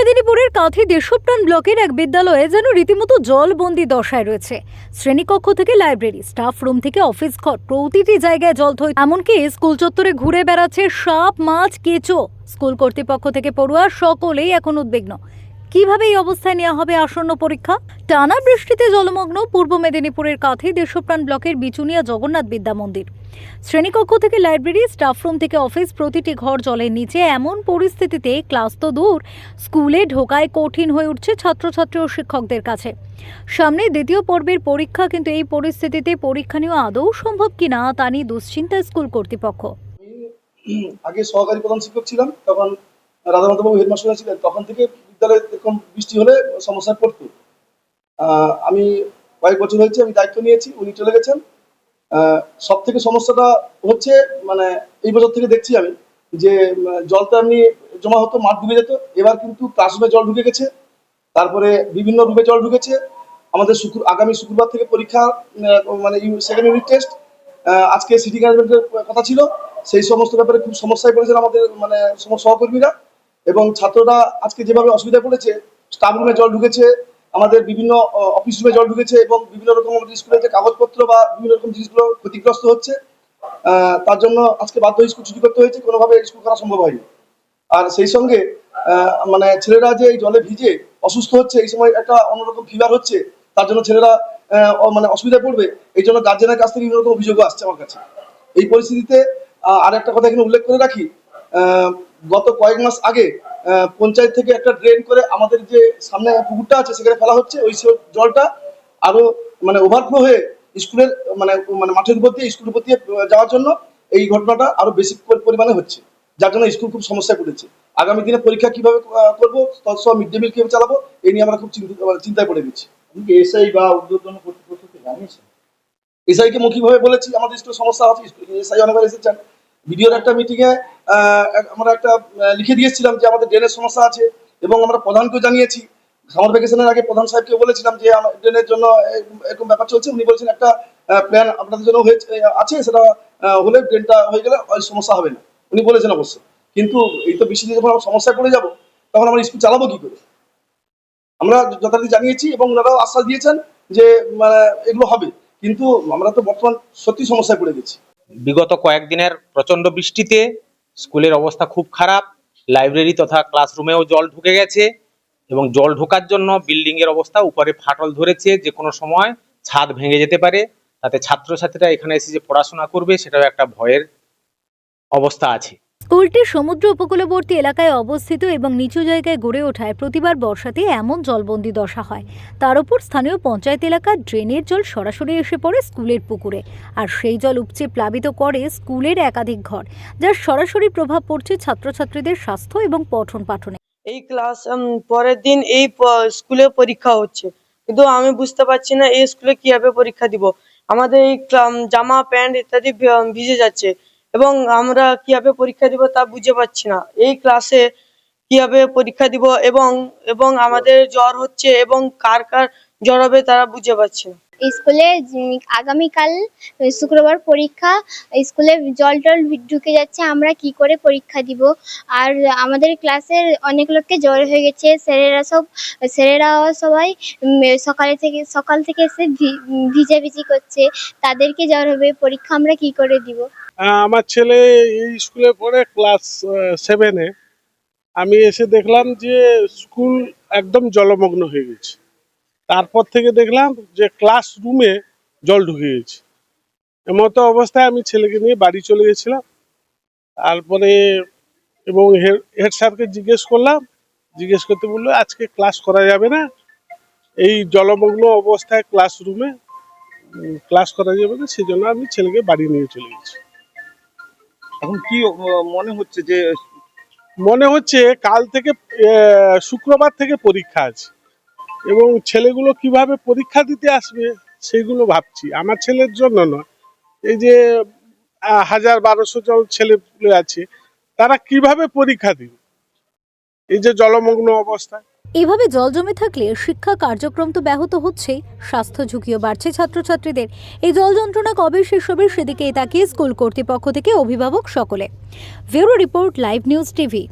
মেদিনীপুরের কাঁথি দেশপ্রাণ ব্লকের এক বিদ্যালয়ে যেন রীতিমতো জলবন্দি দশায় রয়েছে। শ্রেণীকক্ষ থেকে লাইব্রেরি, স্টাফ রুম থেকে অফিস ঘর, প্রতিটি জায়গায় জল থই এমনকি স্কুল চত্বরে ঘুরে বেড়াচ্ছে সাপ, মাছ, কেঁচো। স্কুল কর্তৃপক্ষ থেকে পড়ুয়া সকলেই এখন উদ্বিগ্ন। কীভাবে এই অবস্থায় নেওয়া হবে আসন্ন পরীক্ষা? টানা বৃষ্টিতে জলমগ্ন পূর্ব মেদিনীপুরের কাঁথি দেশপ্রাণ ব্লকের বিচুনিয়া জগন্নাথ বিদ্যা মন্দির। শ্রেণীকক্ষ থেকে লাইব্রেরি স্টাফ রুম থেকে অফিস প্রতিটি ঘর জলের নিচে এমন পরিস্থিতিতে ক্লাস তো দূর, স্কুলে ঢোকায় কঠিন হয়ে উঠছে ছাত্রছাত্রী ও শিক্ষকদের কাছে। সামনে দ্বিতীয় পর্বের পরীক্ষা, কিন্তু এই পরিস্থিতিতে পরীক্ষা নেওয়া আদৌ সম্ভব কিনা তা নিয়ে দুশ্চিন্তা স্কুল কর্তৃপক্ষ। আগে সহকারী প্রধান শিক্ষক ছিলাম, তখন রাধানাথবাবু হেডমাস্টার ছিলেন, তখন থেকে বিদ্যালয়ে এরকম বৃষ্টি হলে সমস্যায় পড়তো। আমি কয়েক বছর হয়েছে আমি দায়িত্ব নিয়েছি, উনি চলে গেছেন। সব থেকে সমস্যাটা হচ্ছে মানে এই বছর থেকে দেখছি আমি যে জলটা এমনি জমা হতো, মাঠ ডুবে যেত। এবার কিন্তু ক্লাসরুমে জল ঢুকে গেছে, তারপরে বিভিন্ন রুমে জল ঢুকেছে। আমাদের শুক্র, আগামী শুক্রবার থেকে পরীক্ষা মানে সেকেন্ড ইউনিট টেস্ট আজকে সিটি ম্যানেজমেন্টের কথা ছিল। সেই সমস্ত ব্যাপারে খুব সমস্যায় পড়েছেন আমাদের মানে সহকর্মীরা। এবং ছাত্ররা আজকে যেভাবে অসুবিধা পড়েছে স্টাফ রুমে জল ঢুকেছে, আমাদের বিভিন্ন অফিস রুমে জল ঢুকেছে এবং বিভিন্ন রকম আমাদের স্কুলের যে কাগজপত্র বা বিভিন্ন রকম জিনিসগুলো ক্ষতিগ্রস্ত হচ্ছে তার জন্য আজকে বাধ্য স্কুল ছুটি করতে হয়েছে, কোনোভাবে স্কুল করা সম্ভব হয়নি। আর সেই সঙ্গে মানে ছেলেরা যে এই জলে ভিজে অসুস্থ হচ্ছে, এই সময় একটা অন্যরকম ফিভার হচ্ছে, তার জন্য ছেলেরা মানে অসুবিধায় পড়বে, এই জন্য গার্জেনের কাছ থেকে বিভিন্ন রকম অভিযোগও আসছে আমার কাছে। এই পরিস্থিতিতে আর একটা কথা এখানে উল্লেখ করে রাখি গত কয়েক মাস আগে পঞ্চায়েত থেকে একটা ড্রেন করে আমাদের যে সামনে পুকুরটা আছে সেখানে ফেলা হচ্ছে। ওই সব জলটা আরও মানে ওভারফ্লো হয়ে স্কুলের মানে মানে মাঠের উপর দিয়ে স্কুলের উপর দিয়ে যাওয়ার জন্য এই ঘটনাটা আরও বেশি পরিমাণে হচ্ছে। যার জন্য স্কুল খুব সমস্যায় পড়েছে। আগামী দিনে পরীক্ষা কীভাবে করব তৎসব মিড ডে মিল কীভাবে চালাবো এই নিয়ে আমরা খুব মানে চিন্তায় পড়ে গেছি। এসআই বা উদ্যোতন কর্তৃপক্ষকে জানিয়েছেন? এসআই কে মৌখিকভাবে বলেছি আমাদের স্কুলে সমস্যা আছে এসআই অনেকবার এসেছেন ভিডিওর একটা মিটিংয়ে আমরা একটা লিখে দিয়েছিলাম যে আমাদের ড্রেনের সমস্যা আছে এবং আমরা প্রধানকেও জানিয়েছি। সামার ভ্যাকেশনের আগে প্রধান সাহেবকে বলেছিলাম যে আমার ড্রেনের জন্য এরকম ব্যাপার চলছে। উনি বলছেন একটা প্ল্যান আপনাদের জন্য হয়েছে, আছে, সেটা হলে ড্রেনটা হয়ে গেলে সমস্যা হবে না। উনি বলেছেন অবশ্য। কিন্তু এই তো বৃষ্টিতে যখন আমরা সমস্যায় পড়ে যাব, তখন আমরা স্কুল চালাবো কি করে? আমরা যথারীতি জানিয়েছি এবং ওনারাও আশ্বাস দিয়েছেন যে মানে এগুলো হবে। কিন্তু আমরা তো বর্তমান সত্যি সমস্যায় পড়ে গেছি। বিগত কয়েকদিনের প্রচণ্ড বৃষ্টিতে স্কুলের অবস্থা খুব খারাপ, লাইব্রেরি তথা ক্লাসরুমেও জল ঢুকে গেছে এবং জল ঢোকার জন্য বিল্ডিংয়ের অবস্থা উপরে ফাটল ধরেছে, যে কোনো সময় ছাদ ভেঙে যেতে পারে। তাতে ছাত্রছাত্রীরা এখানে এসে যে পড়াশোনা করবে, সেটাও একটা ভয়ের অবস্থা আছে। স্কুলটি সমুদ্র উপকূলবর্তী এলাকায় অবস্থিত এবং নিচু জায়গায় গড়ে ওঠায় প্রতিবার বর্ষাতে এমন জলবন্দি দশা হয়। তার উপর স্থানীয় পঞ্চায়েত এলাকার ড্রেনের জল সরাসরি এসে পড়ে স্কুলের পুকুরে আর সেই জল উপচে প্লাবিত করে স্কুলের একাধিক ঘর, যার সরাসরি প্রভাব পড়ছে ছাত্রছাত্রীদের স্বাস্থ্য এবং পঠন পাঠনে। এই ক্লাস পরের দিন এই স্কুলে পরীক্ষা হচ্ছে। কিন্তু আমি বুঝতে পারছি না এই স্কুলে কীভাবে পরীক্ষা দিব। আমাদের এই জামা, প্যান্ট ইত্যাদি ভিজে যাচ্ছে। এবং আমরা কীভাবে পরীক্ষা দিব তা বুঝে পাচ্ছি না। এই ক্লাসে কীভাবে পরীক্ষা দিব এবং এবং আমাদের জ্বর হচ্ছে এবং কার কার জ্বর হবে তারা বুঝে পাচ্ছে না। স্কুলে আগামীকাল শুক্রবার পরীক্ষা, স্কুলে জল টল ঢুকে যাচ্ছে, আমরা কি করে পরীক্ষা দিব? আর আমাদের ক্লাসের অনেক লোককে জ্বর হয়ে গেছে, স্যারেরা সব, স্যারেরা সবাই সকালে থেকে, সকাল থেকে এসে ভিজাভিজি করছে, তাদেরকে জ্বর হবে, পরীক্ষা আমরা কি করে দিব? আমার ছেলে এই স্কুলে পড়ে ক্লাস সেভেনে আমি এসে দেখলাম যে স্কুল একদম জলমগ্ন হয়ে গেছে। তারপর থেকে দেখলাম যে ক্লাসরুমে জল ঢুকে গেছে। এমতো অবস্থায় আমি ছেলেকে নিয়ে বাড়ি চলে গেছিলাম। তারপরে এবং হেড স্যারকে জিজ্ঞেস করলাম, জিজ্ঞেস করতে বলল, আজকে ক্লাস করা যাবে না? এই জলমগ্ন অবস্থায় ক্লাসরুমে ক্লাস করা যাবে না সেই জন্য আমি ছেলেকে বাড়ি নিয়ে চলে গেছি। এখন কি মনে হচ্ছে যে মনে হচ্ছে কাল থেকে শুক্রবার থেকে পরীক্ষা আছে। এবং ছেলেগুলো কীভাবে পরীক্ষা দিতে আসবে, সেগুলো ভাবছি। আমার ছেলের জন্য নয়। এই যে হাজার বারোশো জন ছেলে আছে, তারা কীভাবে পরীক্ষা দিবে? এই যে জলমগ্ন অবস্থায়। এভাবে জল জমে থাকলে শিক্ষা কার্যক্রম তো ব্যাহত হচ্ছেই স্বাস্থ্য ঝুঁকিও বাড়ছে ছাত্রছাত্রীদের। এই জল যন্ত্রণা কবে শেষ হবে সেদিকে তাকিয়ে স্কুল কর্তৃপক্ষ থেকে অভিভাবক সকলে। Bureau report live news TV.